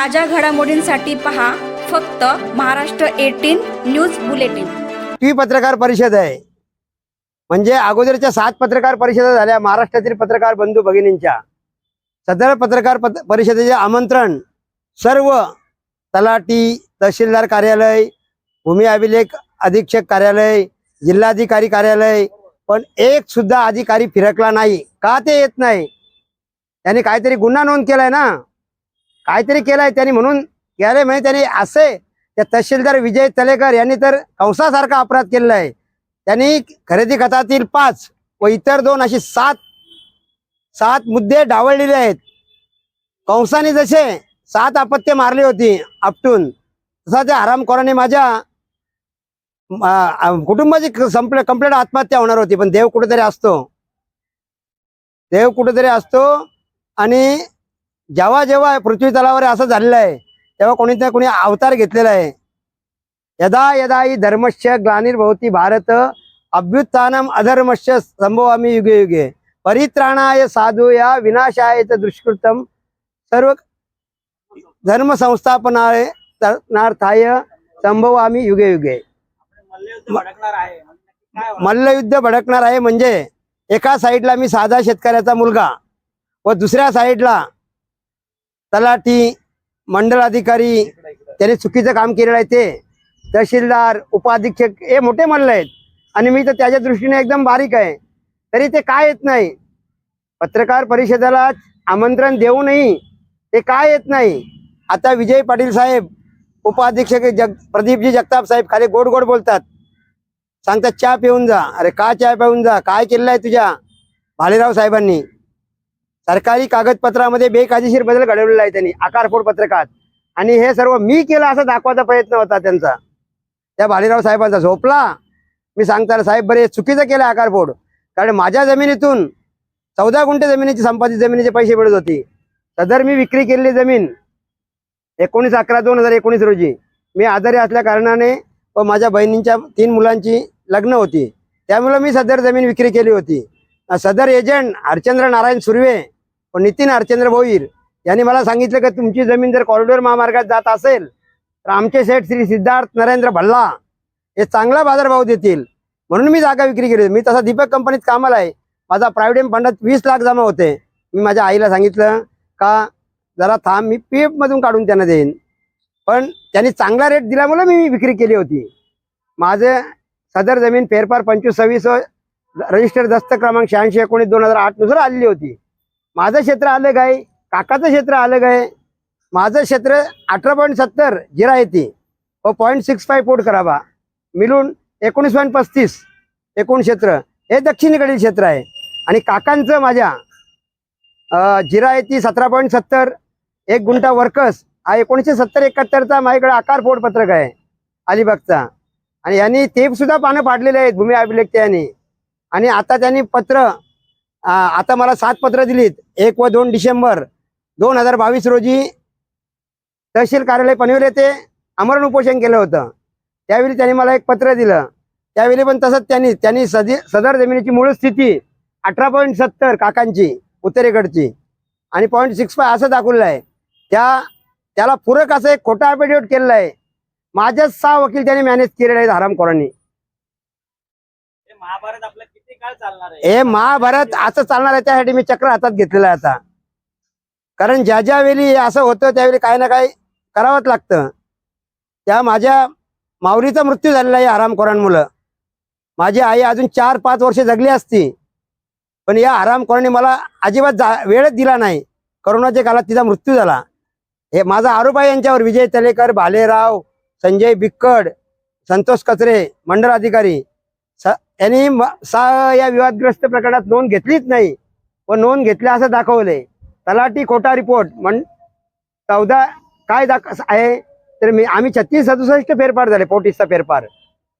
ताज्या घडामोडींसाठी पहा फक्त महाराष्ट्र एटीन न्यूज बुलेटिन. टी पत्रकार परिषद आहे. म्हणजे अगोदरच्या सात पत्रकार परिषदा झाल्या महाराष्ट्रातील पत्रकार बंधू भगिनींच्या. सदर पत्रकार पत परिषदेचे आमंत्रण सर्व तलाठी तहसीलदार कार्यालय भूमी अभिलेख अधीक्षक कार्यालय जिल्हाधिकारी कार्यालय पण एक सुद्धा अधिकारी फिरकला नाही. का ते येत नाही? त्यांनी काहीतरी गुन्हा नोंद केलाय ना? काहीतरी केलंय त्यांनी म्हणून. गेले म्हणजे त्यांनी असे त्या तहसीलदार विजय तलेकर यांनी तर कंसासारखा अपराध केलेला आहे. त्यांनी खरेदी खतातील पाच व इतर दोन अशी सात सात मुद्दे डावळलेले आहेत. कंसाने जसे सात अपत्य मारली होती आपटून तसा त्या हरामखोराने माझ्या कुटुंबाची संपले कंप्लेंट आत्महत्या होणार होती. पण देव कुठेतरी असतो. देव कुठेतरी असतो आणि जेव्हा जेव्हा पृथ्वी तलावर असं झालेलं आहे तेव्हा कोणी ना कोणी अवतार घेतलेला आहे. यदा यदा ही धर्मश्य ग्लानिर्भवती भारत अभ्युत्थानम अधर्मश्य संभवामी युगे युगे। परित्राणाय साधू या विनाशाय दुष्कृतम सर्व धर्म संस्थापनाय नार्थाय संभवामी युगे युगे। भडकणार आहे मल्लयुद्ध भडकणार आहे म्हणजे एका साईडला मी साधा शेतकऱ्याचा मुलगा व दुसऱ्या साईडला तलाठी मंडल अधिकारी त्याने चुकीचं काम केलेलं आहे ते. तहसीलदार उपाधीक्षक हे मोठे म्हणले आहेत. आणि मी तर त्याच्या दृष्टीने एकदम बारीक आहे. तरी ते काय येत नाही? पत्रकार परिषदेला आमंत्रण देऊनही ते काय येत नाही? आता विजय पाटील साहेब उपाधीक्षक जग प्रदीपजी जगताप साहेब खाली गोड गोड बोलतात. सांगतात चहा पिऊन जा. अरे का चहा पिऊन जा? काय केलेलं आहे तुझ्या? भालेराव साहेबांनी. सरकारी कागदपत्रामध्ये बेकायदेशीर बदल घडवलेला आहे त्यांनी. आकारफोड पत्रकात. आणि हे सर्व मी केलं असं दाखवायचा प्रयत्न होता त्यांचा. त्या भालेराव साहेबांचा झोपला. मी सांगताना साहेब बरे चुकीचं केलं आकारफोड कारण माझ्या जमिनीतून चौदा गुंठे जमिनीची संपादित जमिनीचे पैसे मिळत होती. सदर मी विक्री केलेली जमीन एकोणीस अकरा दोन हजार एकोणीस रोजी मी आजारी असल्या कारणाने व माझ्या बहिणींच्या तीन मुलांची लग्न होती. त्यामुळे मी सदर जमीन विक्री केली होती. सदर एजंट हरचंद्र नारायण सुर्वे पण नितीन हरचंद्र भोईर यांनी मला सांगितलं की तुमची जमीन जर कॉरिडॉर महामार्गात जात असेल तर आमचे सेठ श्री सिद्धार्थ नरेंद्र भल्ला हे चांगला बाजारभाव देतील. म्हणून मी जागा विक्री केली होती. मी तसा दीपक कंपनीत कामाला आहे. माझा प्रायव्हेट फंडात वीस लाख जमा होते. मी माझ्या आईला सांगितलं का जरा थांब मी पी मधून काढून त्यांना देईन. पण त्यांनी चांगला रेट दिल्यामुळे मी विक्री केली होती. माझे सदर जमीन फेरफार पंचवीस सव्वीस रजिस्टर दस्त क्रमांक शहाऐंशी एकोणीस दोन हजार आठनुसार आलेली होती. माझं क्षेत्र आलं काय? काकाचं क्षेत्र आलं काय? माझं क्षेत्र अठरा पॉईंट सत्तर जिरा येते. व पॉईंट सिक्स फाय पोट करावा मिळून एकोणीस पॉईंट पस्तीस एकूण क्षेत्र. हे दक्षिणेकडील क्षेत्र आहे. आणि काकांचं माझ्या जिरा येते सतरा पॉईंट सत्तर. एक गुंठा वर्कस. हा एकोणीसशे सत्तर एकाहत्तरचा माझ्याकडे आकार फोड पत्रक आहे. अलिबागचा. आणि यांनी ते सुद्धा पानं पाडलेले आहेत भूमी अभिलेखते यांनी. आणि आता त्यांनी पत्र आता मला सात पत्र दिलीत. एक व दोन डिसेंबर. दोन हजार बावीस रोजी तहसील कार्यालय पनवेल येथे आमरण उपोषण केलं होतं. त्यावेळी त्यांनी मला एक पत्र दिलं. त्यावेळी पण तसंच त्यांनी त्यांनी सदी सदर जमिनीची मूळ स्थिती अठरा पॉईंट सत्तर काकांची उत्तरेकडची. आणि पॉईंट सिक्स फाय असं दाखवलं आहे. त्या त्याला पूरक असं एक खोटा ॲफिडेविट केलेलं आहे. माझ्याच सहा वकील त्यांनी मॅनेज केलेले आहेत हरामखोरांनी कोरांनी महाभारत आपलं हे महाभारत असं चालणार आहे त्यासाठी मी चक्र हातात घेतलेलं आहे आता. कारण ज्या ज्या वेळी असं होतं त्यावेळी काही ना काही करावंच लागतं. त्या माझ्या माऊलीचा मृत्यू झालेला आहे हरामखोरांमुळं माझी आई अजून चार पाच वर्ष जगली असती. पण या आरामखोरांनी मला अजिबात जा वेळच दिला नाही. करोनाच्या काळात तिचा मृत्यू झाला. हे माझा आरोप आहे यांच्यावर विजय तलेकर भालेराव संजय बिक्कड संतोष कचरे मंडळ अधिकारी स यांनी सा या विवादग्रस्त प्रकरणात नोंद घेतलीच नाही. व नोंद घेतल्या असं दाखवलंय. तलाठी खोटा रिपोर्ट म्हण चौदा काय दाख आहे तर मी आम्ही छत्तीस सदुसष्ट फेरफार झाले पोटीसचा फेरफार.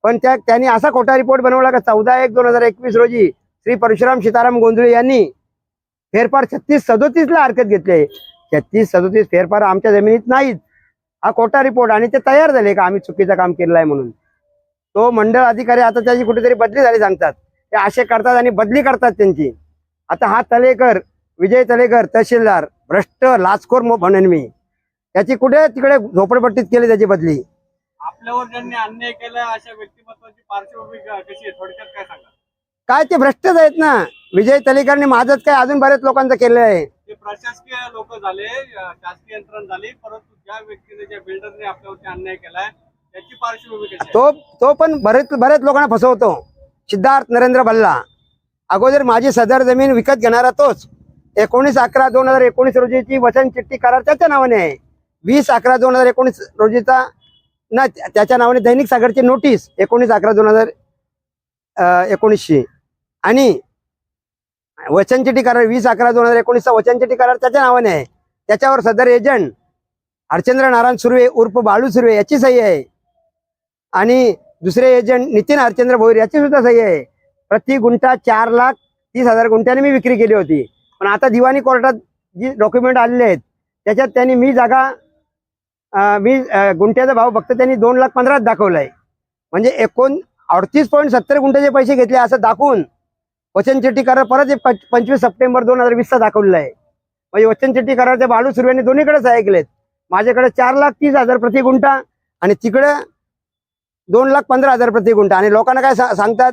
पण त्या त्यांनी असा खोटा रिपोर्ट बनवला का चौदा एक दोन हजार एकवीस रोजी श्री परशुराम सीताराम गोंधळे यांनी फेरफार छत्तीस सदोतीसला हरकत घेतले छत्तीस सदोतीस फेरफार आमच्या जमिनीत नाहीत. हा खोटा रिपोर्ट आणि ते तयार झाले का आम्ही चुकीचं काम केलेलं आहे म्हणून? तो मंडळ अधिकारी आता त्याची कुठेतरी बदली झाली सांगतात. ते असे करतात आणि बदली करतात त्यांची. आता हा तलेकर विजय तलेकर तहसीलदार भ्रष्ट लाचखोर म्हणेन मी. त्याची कुठे तिकडे झोपडपट्टीत केली त्याची बदली? आपल्यावर ज्यांनी अन्याय केला अशा व्यक्तिमत्वाची पार्श्वभूमी कशी आहे? थोडक्यात काय सांगा? काय ते भ्रष्टच आहेत ना? विजय तलेकरने माझंच काय अजून बरेच लोकांचं केलं आहे. ते प्रशासकीय लोक झाले शासकीय यंत्रणा झाली परंतु ज्या व्यक्तीने ज्या बिल्डरने आपल्यावरती अन्याय केलाय तो तो पण बरेच बरेच लोकांना फसवतो. सिद्धार्थ नरेंद्र भल्ला. अगोदर माझी सदर जमीन विकत घेणारा तोच. एकोणीस अकरा दोन हजार एकोणीस रोजीची वचन चिठ्ठी करार त्याच्या नावाने आहे. वीस अकरा दोन हजार एकोणीस रोजीचा ना त्याच्या नावाने दैनिक सागरची नोटीस एकोणीस अकरा दोन हजार एकोणीसशे आणि वचन चिठ्ठी करार वीस अकरा दोन हजार एकोणीसचा वचन चिठ्ठी करार त्याच्या नावाने आहे. त्याच्यावर सदर एजंट हरचंद्र नारायण सुर्वे उर्फ बाळू सुर्वे याची सही आहे. आणि दुसरे एजंट नितीन हरचंद्र भोईर याची सुद्धा सही आहे. प्रति गुंठा चार लाख तीस हजार गुंठ्याने मी विक्री केली होती. पण आता दिवाणी कोर्टात जी डॉक्युमेंट आलेले आहेत त्याच्यात त्यांनी मी जागा मी गुंठ्याचा भाव फक्त त्यांनी दोन लाख पंधराच दाखवलाय. म्हणजे एकूण अडतीस पॉईंट सत्तर गुंठ्याचे पैसे घेतले असं दाखवून वचन चिठ्ठी करार परत पंचवीस सप्टेंबर दोन हजार वीसचा दाखवलेला आहे. म्हणजे वचन चिठ्ठी करार ते बाळू सुर्वेने दोन्हीकडेच ऐकलेत. माझ्याकडे चार लाख तीस हजार प्रति गुंठा आणि तिकडं दोन लाख पंधरा हजार प्रति गुंठा. आणि लोकांना काय सांगतात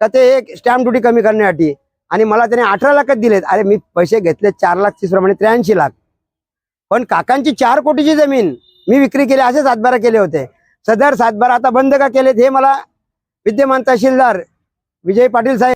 का ते एक स्टॅम्प ड्युटी कमी करण्यासाठी. आणि मला त्याने अठरा लाखच दिलेत. अरे मी पैसे घेतले चार लाख तीस प्रमाणे त्र्याऐंशी लाख. पण काकांची चार कोटीची जमीन मी विक्री केली असे सातबारा केले होते. सदर सातबारा आता बंद का केलेत हे मला विद्यमान तहसीलदार विजय पाटील साहेब